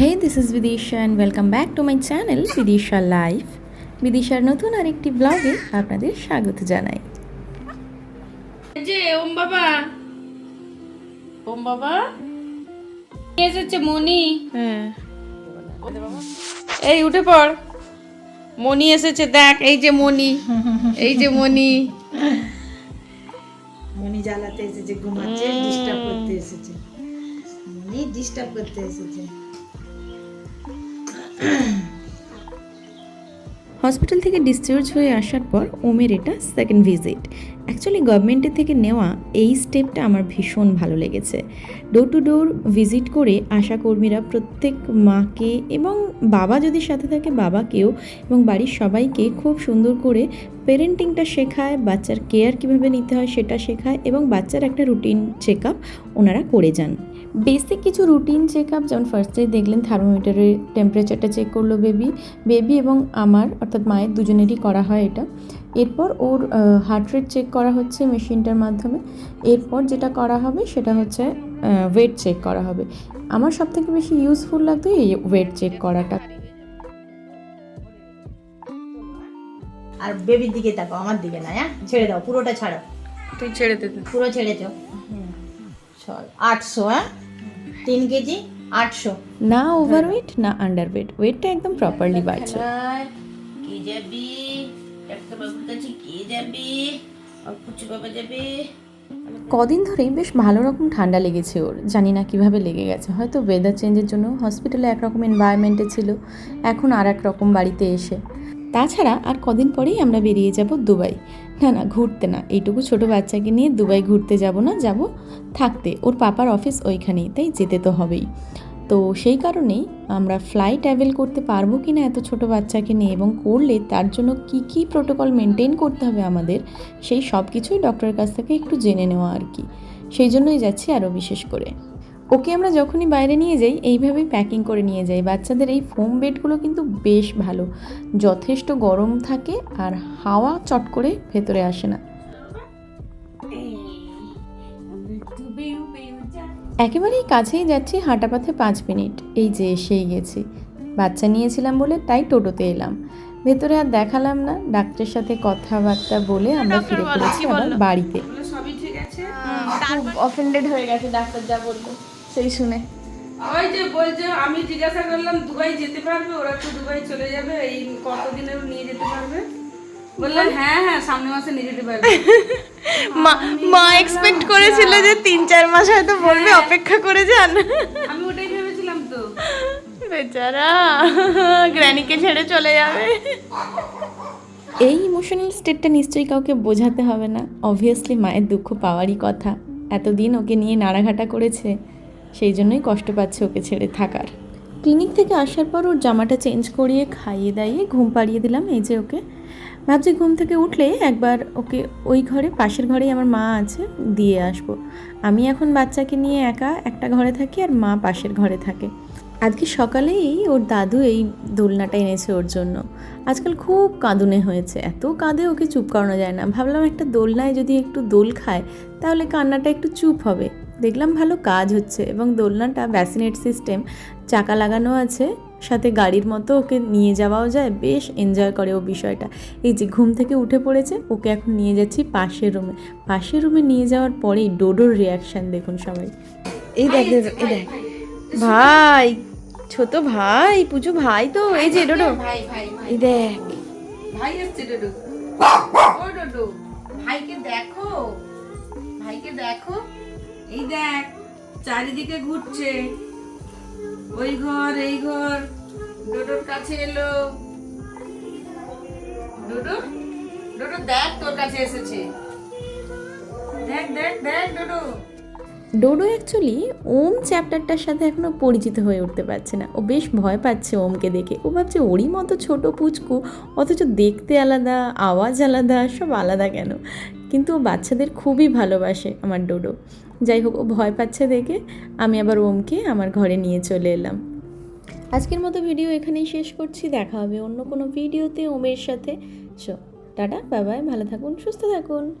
Hey, this is Vidisha and welcome back to my channel Vidisha Life. বিদিশার নতুন আরেকটি ব্লগে আপনাদের স্বাগত জানাই। যে ওম বাবা। ওম বাবা। কে এসেছে মনি হ্যাঁ। এই উঠে পড়। মনি এসেছে দেখ এই যে মনি এই যে মনি মনি জ্বালাতে এসেছে ঘুমাচ্ছে ডিস্টার্ব করতে এসেছে। মনি ডিস্টার্ব করতে এসেছে। হসপিটাল থেকে ডিসচার্জ হয়ে আসার পর ওমের এটা সেকেন্ড ভিজিট অ্যাকচুয়ালি গভর্নমেন্টের থেকে নেওয়া এই স্টেপটা আমার ভীষণ ভালো লেগেছে। ডোর টু ডোর ভিজিট করে আশাকর্মীরা প্রত্যেক মাকে এবং বাবা যদি সাথে থাকে বাবাকেও এবং বাড়ির সবাইকে খুব সুন্দর করে পেরেন্টিংটা শেখায়, বাচ্চার কেয়ার কীভাবে নিতে হয় সেটা শেখায় এবং বাচ্চার একটা রুটিন চেক আপ ওনারা করে যান। বেসিক কিছু রুটিন চেক আপ যেমন ফার্স্টেই দেখলেন থার্মোমিটারের টেম্পারেচারটা চেক করল বেবি বেবি এবং আমার অর্থাৎ মায়ের দুজনেরই করা হয় এটা। এরপর ওর হার্ট রেট চেক করা হচ্ছে মেশিনটার মাধ্যমে। এরপর যেটা করা হবে সেটা হচ্ছে ওয়েট চেক করা হবে। আমার সব থেকে বেশি ইউজফুল লাগতো এই ওয়েট চেক করাটা। আর বেবির দিকে তাকাও আমার দিকে না হ্যাঁ? ছেড়ে দাও পুরোটা ছাড়ো। তুই ছেড়ে দে। পুরো ছেড়ে দাও। চল আটশো হ্যাঁ? তিন কেজি আটশো। না ওভারওয়েট না আন্ডার ওয়েট ওয়েটটা একদম প্রপারলি বাড়ছে কে যাবি? একটা কাছে কে যাবে? কুচু বাবা যাবে? কদিন ধরেই বেশ ভালো রকম ঠান্ডা লেগেছে ওর। জানি না কীভাবে লেগে গেছে। হয়তো ওয়েদার চেঞ্জের জন্য হসপিটালে একরকম এনভায়রনমেন্টে ছিল। এখন আর এক রকম বাড়িতে এসে। তাছাড়া আর কদিন পরেই আমরা বেরিয়ে যাব দুবাই। না না, ঘুরতে না, এইটুকু ছোট বাচ্চাকে নিয়ে দুবাই ঘুরতে যাব না, যাব থাকতে। ওর পাপার অফিস ওইখানেই, তাই যেতে তো হবেই। তো সেই কারণেই আমরা ফ্লাইট ট্রাভেল করতে পারব কি না এত ছোট বাচ্চাকে নিয়ে এবং করলে তার জন্য কি কি প্রোটোকল মেনটেন করতে হবে আমাদের, সেই সব কিছুই ডক্টরের কাছ থেকে একটু জেনে নেওয়া আর কি। সেই জন্যই যাচ্ছি আরও বিশেষ করে। ওকে আমরা যখনই বাইরে নিয়ে যাই এইভাবেই প্যাকিং করে নিয়ে যাই। বাচ্চাদের এই ফোম বেডগুলো কিন্তু বেশ ভালো। যথেষ্ট গরম থাকে আর হাওয়া চট করে ভেতরে আসে না। একেবারেই কাছেই যাচ্ছি হাঁটা পথে পাঁচ মিনিট। এই যে এসেই গেছি। বাচ্চা নিয়েছিলাম বলে তাই টোটোতে এলাম। ভেতরে আর দেখালাম না। ডাক্তারের সাথে কথাবার্তা বলে আমরা ফিরে পড়েছি আবার বাড়িতে। ঠিক আছে? খুব অফেন্ডেড হয়ে গেছে ডাক্তার যা বলল। সেই শুনে। ওই যে বলছে আমি জিজ্ঞাসা করলাম দুবাই যেতে পারবে? ওরা তো দুবাই চলে যাবে। এই কতদিনের নিয়ে যেতে পারবে? বললাম হ্যাঁ হ্যাঁ সামনে মাসে নিয়ে যেতে পারবে। মা মা এক্সপেক্ট করেছিল যে তিন চার মাস হয়তো বলবে অপেক্ষা করে যান। আমি ওটাই ভেবেছিলাম তো। বেচারা গ্র্যানিকে ছেড়ে চলে যাবে। এই ইমোশনাল স্টেটটা নিশ্চয়ই কাউকে বোঝাতে হবে না। অবভিয়াসলি মায়ের দুঃখ পাওয়ারই কথা। এতদিন ওকে নিয়ে নাড়াঘাটা করেছে। সেই জন্যই কষ্ট পাচ্ছে ওকে ছেড়ে থাকার। ক্লিনিক থেকে আসার পর ওর জামাটা চেঞ্জ করিয়ে খাইয়ে দাইয়ে ঘুম পাড়িয়ে দিলাম এই যে ওকে। ভাবছি ঘুম থেকে উঠলে একবার ওকে ওই ঘরে, পাশের ঘরেই আমার মা আছে, দিয়ে আসব। আমি এখন বাচ্চাকে নিয়ে একা একটা ঘরে থাকি আর মা পাশের ঘরে থাকে। আজকে সকালেই ওর দাদু এই দোলনাটা এনেছে ওর জন্য। আজকাল খুব কাঁদুনে হয়েছে, এত কাঁদে ওকে চুপ করানো যায় না। ভাবলাম একটা দোলনায় যদি একটু দোল খায়, তাহলে কান্নাটা একটু চুপ হবে। দেখলাম ভালো কাজ হচ্ছে এবং দোলনাটা ব্যাসিনেট সিস্টেম চাকা লাগানো আছে, সাথে গাড়ির মতো ওকে নিয়ে যাওয়াও যায়, বেশ এনজয় করে ও বিষয়টা। এই যে ঘুম থেকে উঠে পড়েছে, ওকে এখন নিয়ে যাচ্ছি পাশের রুমে পাশের রুমে নিয়ে যাওয়ার পরেই ডোডোর রিয়াকশান দেখুন সবাই। এই দেখ এই দেখ। ভাই, ছোট ভাই, পুজো ভাই তো, এই যে ডোডো। এই দেখ। ভাই এসছে ডোডো। ও ডোডো, ভাইকে দেখো ভাইকে দেখো। এই দেখ, চারিদিকে ঘুরছে। ওই ঘর, এই ঘর। ডোডোর কাছে এলো। ডোডো? ডোডো, দেখ তোর কাছে এসেছে। দেখ দেখ দেখ, ডোডো। ডোডো অ্যাকচুয়ালি ওম চ্যাপ্টারটার সাথে এখনও পরিচিত হয়ে উঠতে পারছে না। ও বেশ ভয় পাচ্ছে ওমকে দেখে। ও ভাবছে ওরই মতো ছোট পুচকু, অথচ দেখতে আলাদা, আওয়াজ আলাদা, সব আলাদা কেন? কিন্তু ও বাচ্চাদের খুবই ভালোবাসে আমার ডোডো। যাই হোক, ও ভয় পাচ্ছে দেখে আমি আবার ওমকে আমার ঘরে নিয়ে চলে এলাম। আজকের মতো ভিডিও এখানেই শেষ করছি। দেখা হবে অন্য কোনো ভিডিওতে ওমের সাথে। চো টাটা বাবাই ভালো থাকুন, সুস্থ থাকুন।